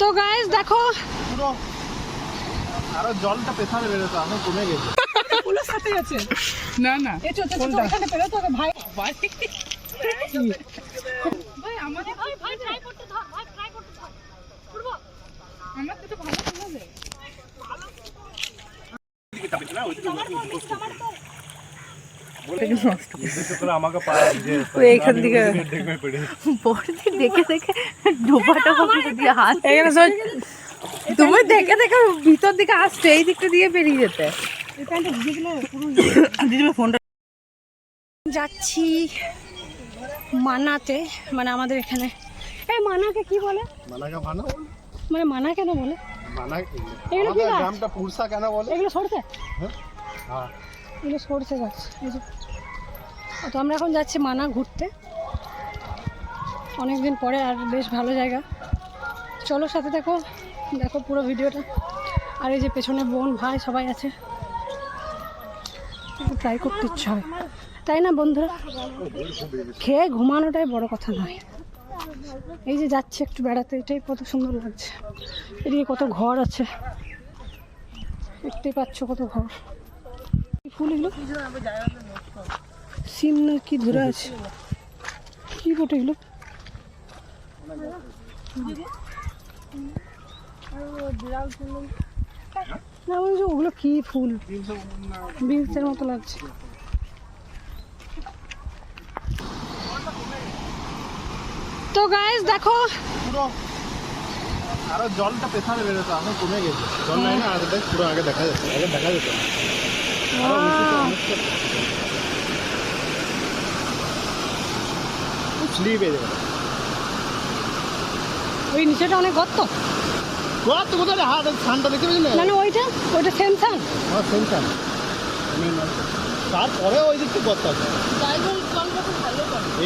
তো গাইস দেখো। পুরো আরও জলটা পেছনে বেরোতো এখন কমে গেছে। পুলিশ সাথে আছে না না এই এখানে পেরো তো ভাই। ভাই। ভাই আমাদের ভাই ভাই ট্রাই করতে থাক ভাই ট্রাই করতে আমার তো ভালো লাগে আমাকে পায় যে এইখান থেকে দেখবে পেড়ে বড়দি দেখে দেখে ডোবাটা করে দিয়ে হাত এখানে সব তুমি দেখে দেখে ভিতর দিকে আসছে এই দিকটা দিয়ে বেরিয়ে যেতে। ফোনটা যাচ্ছি মানাতে মানে আমাদের এখানে এই মানাকে কি বলে? মানাকে মানা? মানে মানা কেন বলে? মানা এগুলো কি গ্রামটা পুরসা কেন বলে? এগুলো সরছে হ্যাঁ। এগুলো সরছে গাছ তো আমরা এখন যাচ্ছি মানা ঘুরতে। অনেকদিন পরে আর বেশ ভালো জায়গা। চলো সাথে দেখো দেখো পুরো ভিডিওটা। আর এই যে পেছনে বোন, ভাই সবাই আছে। ট্রাই করতে ইচ্ছা হয়। তাই না বন্ধুরা? খেয়ে ঘুমানোটাই বড় কথা নয়। এই যে যাচ্ছে একটু বেড়াতে, এটাই কত সুন্দর লাগছে। এদিকে কত ঘর আছে। দেখতেই পাচ্ছ কত ঘর। ফুল সিম না কি ধরে আছে? কি বটে এগুলো? না যে ওগুলো কি ফুল? বিনসের মতো লাগছে। তো গাইস দেখো। আরও জলটা পেছনে বেরোতো এখন কমে গেছে। জল নাই না দেখ, পুরো আগে দেখা যাচ্ছে, আগে দেখা যেত। স্লিপ হয়ে যাবে ওই নিচেটা অনেক গর্ত। কত কোথায়? হাত দেখতে না না না ওইটা ওইটা সেম সান সেন্টার তারপরে ওই দিকটা গর্ত আছে।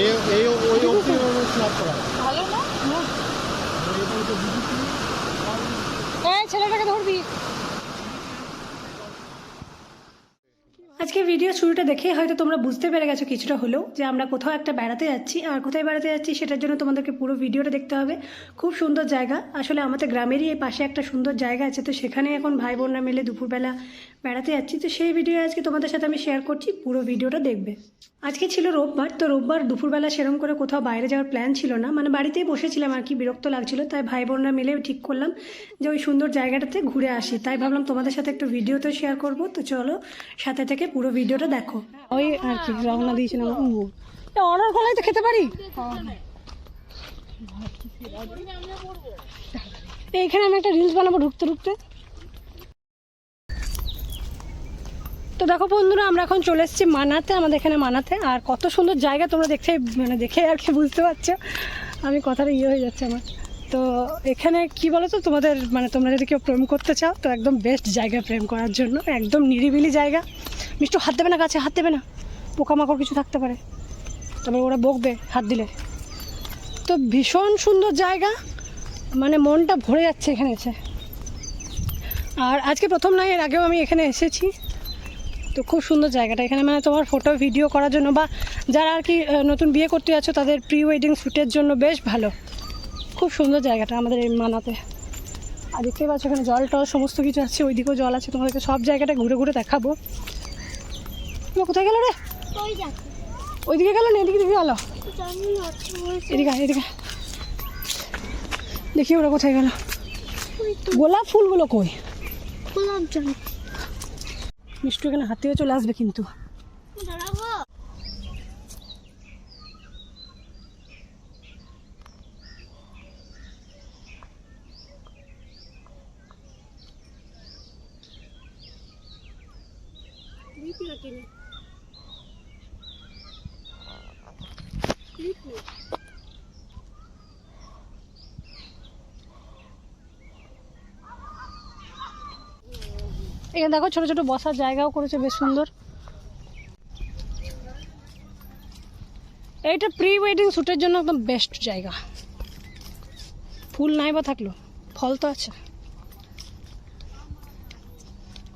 এই এই ওই অবধি স্নাপ করা হয়। এই ছেলেটাকে ধরবি। আজকে ভিডিও শুরুটা দেখেই হয়তো তোমরা বুঝতে পেরে গেছো কিছুটা হলেও যে আমরা কোথাও একটা বেড়াতে যাচ্ছি। আর কোথায় বেড়াতে যাচ্ছি সেটার জন্য তোমাদেরকে পুরো ভিডিওটা দেখতে হবে। খুব সুন্দর জায়গা। আসলে আমাদের গ্রামেরই এই পাশে একটা সুন্দর জায়গা আছে। তো সেখানে এখন ভাই বোনরা মিলে দুপুরবেলা বেড়াতে যাচ্ছি, তো সেই ভিডিও আজকে তোমাদের সাথে আমি শেয়ার করছি, পুরো ভিডিওটা দেখবে। আজকে ছিল রোববার, তো রোববার দুপুরবেলা সেরকম করে কোথাও বাইরে যাওয়ার প্ল্যান ছিল না। মানে বাড়িতেই বসেছিলাম আর কি, বিরক্ত লাগছিল, তাই ভাই বোনরা মিলে ঠিক করলাম যে ওই সুন্দর জায়গাটাতে ঘুরে আসি। তাই ভাবলাম তোমাদের সাথে একটু ভিডিও তো শেয়ার করব, তো চলো সাথে থেকে পুরো ভিডিওটা দেখো। ওই আর কি, রওনা দিয়েছিলাম তো খেতে পারি? এইখানে আমি একটা রিলস বানাবো ঢুকতে ঢুকতে। তো দেখো বন্ধুরা, আমরা এখন চলে এসেছি মানাতে, আমাদের এখানে মানাতে। আর কত সুন্দর জায়গা তোমরা দেখতে মানে দেখে আর কি বুঝতে পারছ। আমি কথাটা ইয়ে হয়ে যাচ্ছে আমার। তো এখানে কি বলো তো তোমাদের মানে তোমরা যদি কেউ প্রেম করতে চাও, তো একদম বেস্ট জায়গা প্রেম করার জন্য। একদম নিরিবিলি জায়গা। মিষ্টু, হাত দেবে না গাছে, হাত দেবে না। পোকামাকড় কিছু থাকতে পারে। তবে ওরা বকবে হাত দিলে। তো ভীষণ সুন্দর জায়গা। মানে মনটা ভরে যাচ্ছে এখানে এসে। আর আজকে প্রথম নয়, এর আগেও আমি এখানে এসেছি। তো খুব সুন্দর জায়গাটা। এখানে মানে তোমার ফটো ভিডিও করার জন্য বা যারা আর কি নতুন বিয়ে করতে যাচ্ছ তাদের প্রি ওয়েডিং শ্যুটের জন্য বেশ ভালো। খুব সুন্দর জায়গাটা আমাদের এই মানাতে। আর দেখতেই পাচ্ছ এখানে জল টল সমস্ত কিছু আছে ওইদিকেও জল আছে তোমাদেরকে সব জায়গাটা ঘুরে ঘুরে দেখাবো। তুমি কোথায় গেলো রে? ওইদিকে গেলো না? এদিকে দিকে গেলো? এদিকে এদিকে দেখি ওরা কোথায় গেল। গোলাপ ফুলগুলো কই? মিষ্টু এখানে হাতে হয়ে চলে আসবে কিন্তু। এখানে দেখো ছোট ছোট বসার জায়গাও করেছে বেশ সুন্দর। এইটা প্রি ওয়েডিং শ্যুটের জন্য একদম বেস্ট জায়গা। ফুল নাই বা থাকল ফল তো আছে।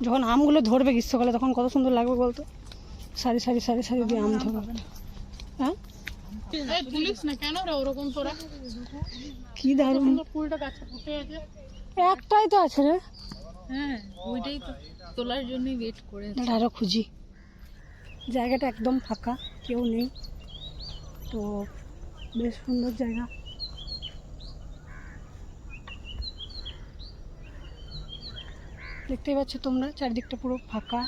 যখন আমগুলো ধরবে গ্রীষ্মকালে তখন কত সুন্দর লাগবে বলতো? সারি সারি সারি সারি দিয়ে আম ধরবে। হ্যাঁ? কি দারুণ। একটাই তো আছে রে। হ্যাঁ ওইটাই তো তোলার জন্যই ওয়েট করে দাঁড়া আরও খুঁজি। জায়গাটা একদম ফাঁকা, কেউ নেই। তো বেশ সুন্দর জায়গা। দেখতেই পাচ্ছ তোমরা, চারিদিকটা পুরো ফাঁকা।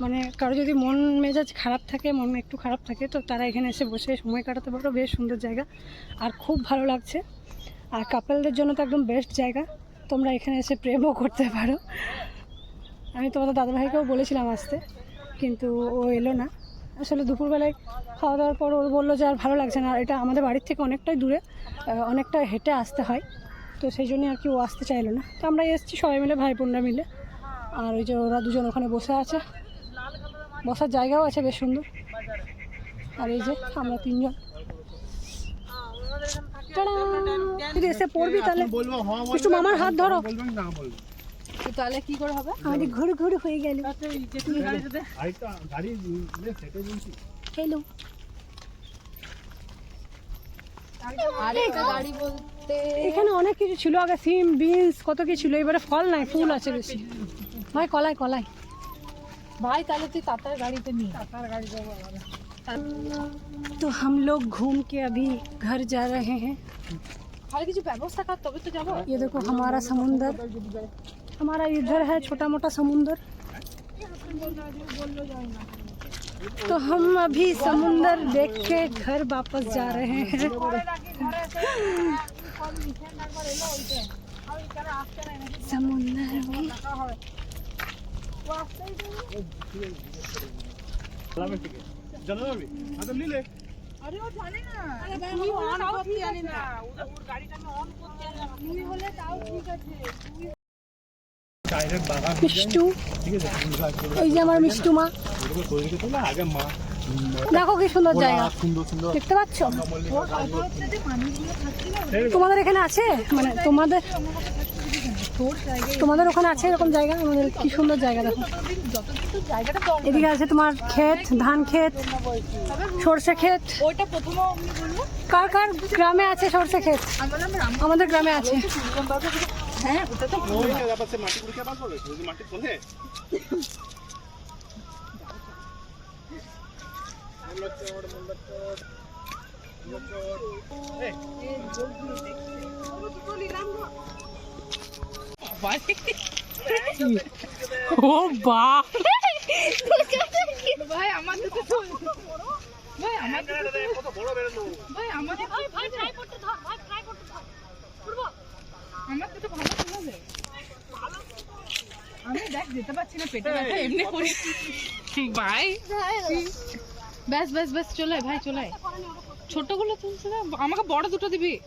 মানে কারও যদি মন মেজাজ খারাপ থাকে, মন একটু খারাপ থাকে, তো তারা এখানে এসে বসে সময় কাটাতে পারো বেশ সুন্দর জায়গা। আর খুব ভালো লাগছে। আর কাপেলদের জন্য তো একদম বেস্ট জায়গা। তোমরা এখানে এসে প্রেমও করতে পারো। আমি তোমাদের দাদাভাইকেও বলেছিলাম আসতে কিন্তু ও এলো না। আসলে দুপুরবেলায় খাওয়া দাওয়ার পর ও বলল যে আর ভালো লাগছে না এটা আমাদের বাড়ির থেকে অনেকটাই দূরে অনেকটা হেঁটে আসতে হয়। তো সেই জন্যই আর কি ও আসতে চাইলো না। তো আমরা এসেছি সবাই মিলে ভাই বোনরা মিলে। আর ওই যে ওরা দুজন ওখানে বসে আছে। বসার জায়গাও আছে বেশ সুন্দর। আর এই যে আমরা তিনজন। টাড়া! যদি এসে পড়বি তাহলে বলবো হ্যাঁ একটু মামার হাত ধরো বলবেন না বলবেন তো তাহলে কি করে হবে আমাদের ঘুরে ঘুরে হয়ে গেল আরেকটা গাড়ি সেটে দিয়েছি হ্যালো আরেকটা গাড়ি বলতে এখানে অনেক কিছু ছিল আগে সিম বিনস কত কি ছিল এবারে ফল নাই ফুল আছে বেশি ভাই কলাই কলাই ভাই তাহলে তুই তাতার গাড়িতে নিয়ে तो हम लोग घूम के अभी घर जा रहे हैं তাহলে কিছু ব্যবস্থা কর তবে তো যাবো ये देखो हमारा समुंदर हमारा इधर है छोटा मोटा समुंदर तो हम अभी समुंदर देख के घर वापस जा रहे हैं समुंदर में জানা যাবে আচ্ছা নিলে চাইলের বাগান মিষ্টু। ঠিক আছে ফুল গাছ ফুল এই যে আমার মিষ্টু মা গাছ করে রেখেছে না আগে মা দেখো কি সুন্দর জায়গা। দেখতে পাচ্ছ? তোমাদের এখানে আছে? মানে তোমাদের তোমাদের ওখানে আছে এরকম জায়গা? আমাদের কি সুন্দর জায়গা দেখো। এদিকে আছে তোমার ক্ষেত, ধান ক্ষেত, সর্ষে ক্ষেত। কার কার গ্রামে আছে সর্ষে ক্ষেত? আমাদের গ্রামে আছে। হ্যাঁ ওটা তো মাটি মাটি তোলে ও বা। ভাই আমার তো তো ভাই আমার কত বড় বেরোলো ভাই আমার ভাই ভাই ট্রাই করতে ধর ভাই ট্রাই করতে ধর। করব? আমার তো তো ভালো চলে আমি দেখ যেতে পারছি না পেটে ব্যথা এমনি করি ভাই ব্যাস ব্যাস ব্যাস চলে ভাই চলে। ছোটগুলো তুলছে না আমাকে বড় দুটো দিবি।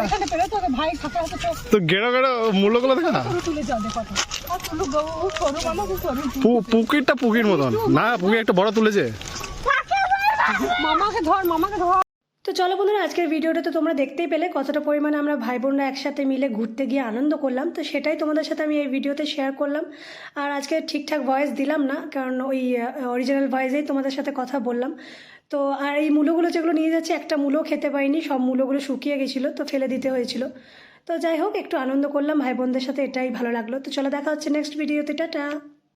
এখানে পেরো তো ভাই ফাঁকা তো গেড়ো গেড়ো মূল্যগুলো দেখা? না। পুকিরটা পুকির মতন। না পুকি একটা বড় তুলেছে। মামাকে ধর মামাকে ধর। তো চলো বন্ধুরা, আজকের ভিডিওটা তো তোমরা দেখতেই পেলে কতটা পরিমাণে আমরা ভাই বোনরা একসাথে মিলে ঘুরতে গিয়ে আনন্দ করলাম। তো সেটাই তোমাদের সাথে আমি এই ভিডিওতে শেয়ার করলাম। আর আজকে ঠিকঠাক ভয়েস দিলাম না, কারণ ওই অরিজিনাল ভয়েসেই তোমাদের সাথে কথা বললাম। তো আর এই মূলোগুলো যেগুলো নিয়ে যাচ্ছে, একটা মূলো খেতে পাইনি সব মূলোগুলো শুকিয়ে গেছিল, তো ফেলে দিতে হয়েছিল। তো যাই হোক, একটু আনন্দ করলাম, ভাই বোনদের সাথে এটাই ভালো লাগল। তো চলো দেখা হচ্ছে নেক্সট ভিডিওতে টাটা।